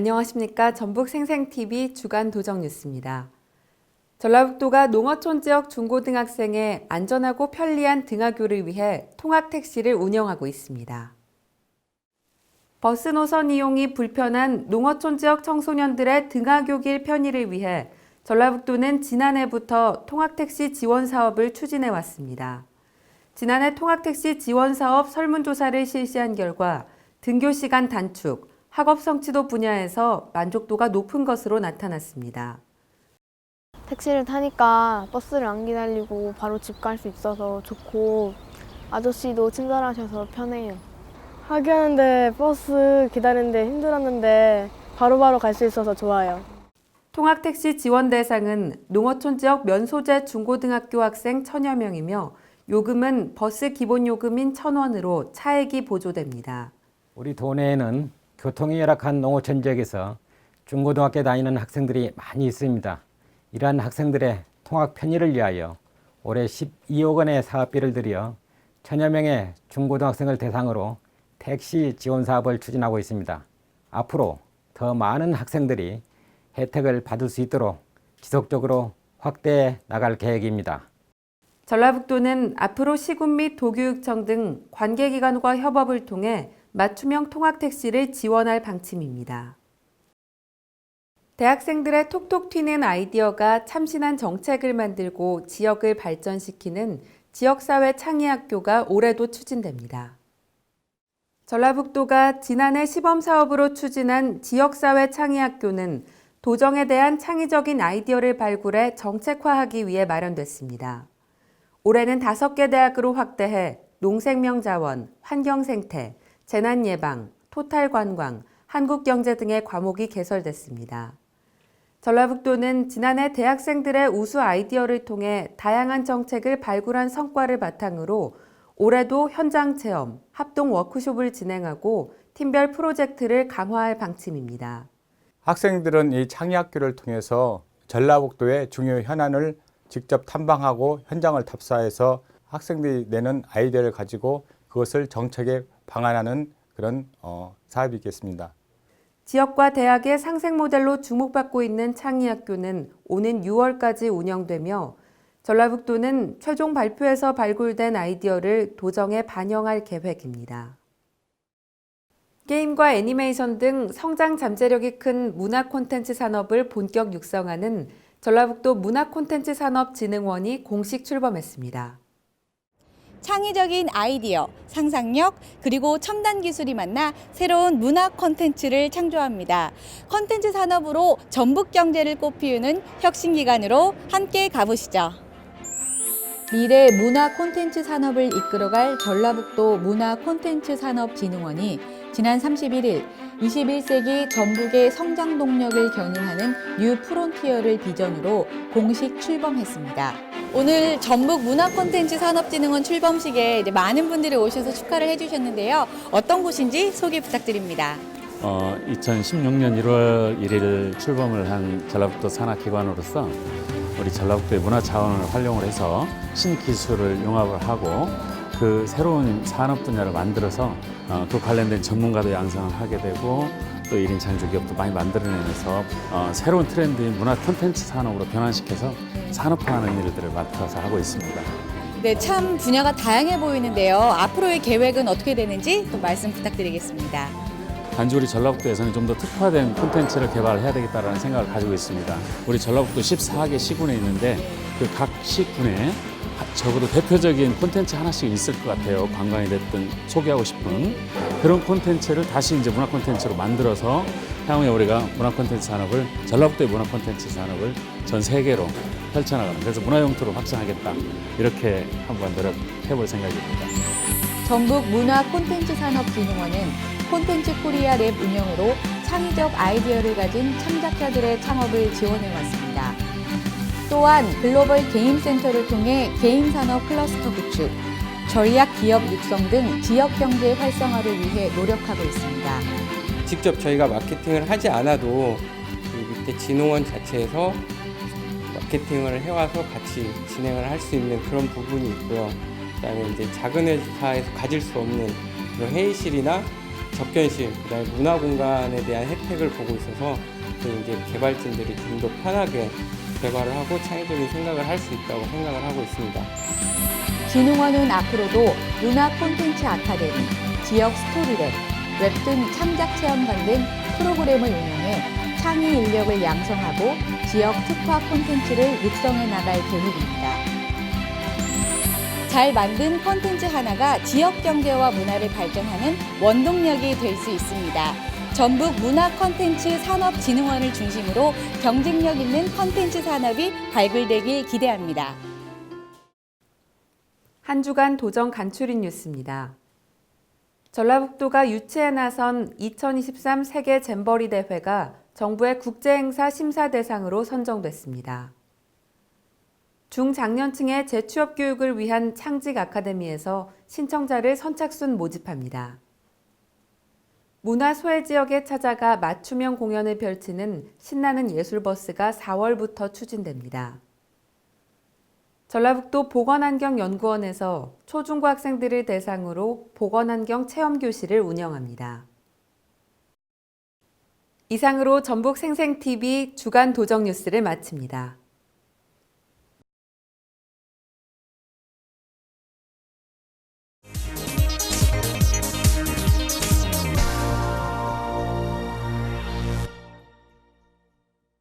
안녕하십니까. 전북 생생TV 주간 도정 뉴스입니다. 전라북도가 농어촌 지역 중고등학생의 안전하고 편리한 등하교를 위해 통학택시를 운영하고 있습니다. 버스 노선 이용이 불편한 농어촌 지역 청소년들의 등하교길 편의를 위해 전라북도는 지난해부터 통학택시 지원 사업을 추진해 왔습니다. 지난해 통학택시 지원 사업 설문조사를 실시한 결과 등교 시간 단축, 학업 성취도 분야에서 만족도가 높은 것으로 나타났습니다. 택시를 타니까 버스를 안 기다리고 바로 집 갈 수 있어서 좋고 아저씨도 친절하셔서 편해요. 학교하는데 버스 기다리는데 힘들었는데 바로바로 갈 수 있어서 좋아요. 통학택시 지원 대상은 농어촌 지역 면소재 중고등학교 학생 천여 명이며 요금은 버스 기본 요금인 천 원으로 차액이 보조됩니다. 우리 도내에는 교통이 열악한 농어촌 지역에서 중고등학교 다니는 학생들이 많이 있습니다. 이러한 학생들의 통학 편의를 위하여 올해 12억 원의 사업비를 들여 천여 명의 중고등학생을 대상으로 택시 지원 사업을 추진하고 있습니다. 앞으로 더 많은 학생들이 혜택을 받을 수 있도록 지속적으로 확대해 나갈 계획입니다. 전라북도는 앞으로 시군 및 도교육청 등 관계기관과 협업을 통해 맞춤형 통학택시를 지원할 방침입니다. 대학생들의 톡톡 튀는 아이디어가 참신한 정책을 만들고 지역을 발전시키는 지역사회 창의학교가 올해도 추진됩니다. 전라북도가 지난해 시범사업으로 추진한 지역사회 창의학교는 도정에 대한 창의적인 아이디어를 발굴해 정책화하기 위해 마련됐습니다. 올해는 다섯 개 대학으로 확대해 농생명 자원, 환경생태, 재난 예방, 토탈 관광, 한국 경제 등의 과목이 개설됐습니다. 전라북도는 지난해 대학생들의 우수 아이디어를 통해 다양한 정책을 발굴한 성과를 바탕으로 올해도 현장 체험, 합동 워크숍을 진행하고 팀별 프로젝트를 강화할 방침입니다. 학생들은 이 창의학교를 통해서 전라북도의 중요 현안을 직접 탐방하고 현장을 답사해서 학생들이 내는 아이디어를 가지고 그것을 정책에 방안하는 그런 어, 사업이겠습니다. 지역과 대학의 상생 모델로 주목받고 있는 창의학교는 오는 6월까지 운영되며 전라북도는 최종 발표에서 발굴된 아이디어를 도정에 반영할 계획입니다. 게임과 애니메이션 등 성장 잠재력이 큰 문화 콘텐츠 산업을 본격 육성하는 전라북도 문화콘텐츠산업진흥원이 공식 출범했습니다. 창의적인 아이디어, 상상력, 그리고 첨단 기술이 만나 새로운 문화 콘텐츠를 창조합니다. 콘텐츠 산업으로 전북 경제를 꽃피우는 혁신기관으로 함께 가보시죠. 미래 문화 콘텐츠 산업을 이끌어갈 전라북도 문화 콘텐츠 산업진흥원이 지난 31일 21세기 전북의 성장 동력을 견인하는 뉴 프론티어를 비전으로 공식 출범했습니다. 오늘 전북 문화 콘텐츠 산업진흥원 출범식에 많은 분들이 오셔서 축하를 해주셨는데요. 어떤 곳인지 소개 부탁드립니다. 어, 2016년 1월 1일 출범을 한 전라북도 산하기관으로서 우리 전라북도의 문화 자원을 활용을 해서 신기술을 융합을 하고 그 새로운 산업 분야를 만들어서 어, 그 관련된 전문가도 양성을 하게 되고 또 1인 창조 기업도 많이 만들어내면서 어, 새로운 트렌드인 문화 콘텐츠 산업으로 변환시켜서 산업화하는 일들을 맡아서 하고 있습니다. 네, 참 분야가 다양해 보이는데요. 앞으로의 계획은 어떻게 되는지 또 말씀 부탁드리겠습니다. 단지 우리 전라북도에서는 좀 더 특화된 콘텐츠를 개발해야 되겠다는 생각을 가지고 있습니다. 우리 전라북도 14개 시군에 있는데 그 각 시군에 적어도 대표적인 콘텐츠 하나씩 있을 것 같아요. 관광이 됐든 소개하고 싶은 그런 콘텐츠를 다시 이제 문화 콘텐츠로 만들어서 향후에 우리가 문화 콘텐츠 산업을 전라북도의 문화 콘텐츠 산업을 전 세계로 펼쳐나가는 그래서 문화 용토로 확장하겠다 이렇게 한번 노력해 볼 생각입니다. 전북 문화 콘텐츠 산업 진흥원은 콘텐츠 코리아 랩 운영으로 창의적 아이디어를 가진 창작자들의 창업을 지원해 왔습니다. 또한 글로벌 게임 센터를 통해 게임 산업 클러스터 구축, 전략 기업 육성 등 지역 경제 활성화를 위해 노력하고 있습니다. 직접 저희가 마케팅을 하지 않아도 이 밑에 진흥원 자체에서 마케팅을 해와서 같이 진행을 할 수 있는 그런 부분이 있고요. 그다음에 이제 작은 회사에서 가질 수 없는 그런 회의실이나 접견실, 그다음에 문화 공간에 대한 혜택을 보고 있어서 또 이제 개발진들이 좀 더 편하게 개발을 하고 창의적인 생각을 할 수 있다고 생각을 하고 있습니다. 진흥원은 앞으로도 문화 콘텐츠 아카데미, 지역 스토리랩, 웹툰 창작 체험관 등 프로그램을 운영해 창의 인력을 양성하고 지역 특화 콘텐츠를 육성해 나갈 계획입니다. 잘 만든 콘텐츠 하나가 지역 경제와 문화를 발전하는 원동력이 될 수 있습니다. 전북 문화 콘텐츠 산업진흥원을 중심으로 경쟁력 있는 콘텐츠 산업이 발굴되길 기대합니다. 한 주간 도정 간추린 뉴스입니다. 전라북도가 유치에 나선 2023 세계 잼버리 대회가 정부의 국제행사 심사 대상으로 선정됐습니다. 중장년층의 재취업 교육을 위한 창직 아카데미에서 신청자를 선착순 모집합니다. 문화 소외 지역에 찾아가 맞춤형 공연을 펼치는 신나는 예술버스가 4월부터 추진됩니다. 전라북도 보건환경연구원에서 초중고 학생들을 대상으로 보건환경 체험교실을 운영합니다. 이상으로 전북 생생TV 주간 도정 뉴스를 마칩니다.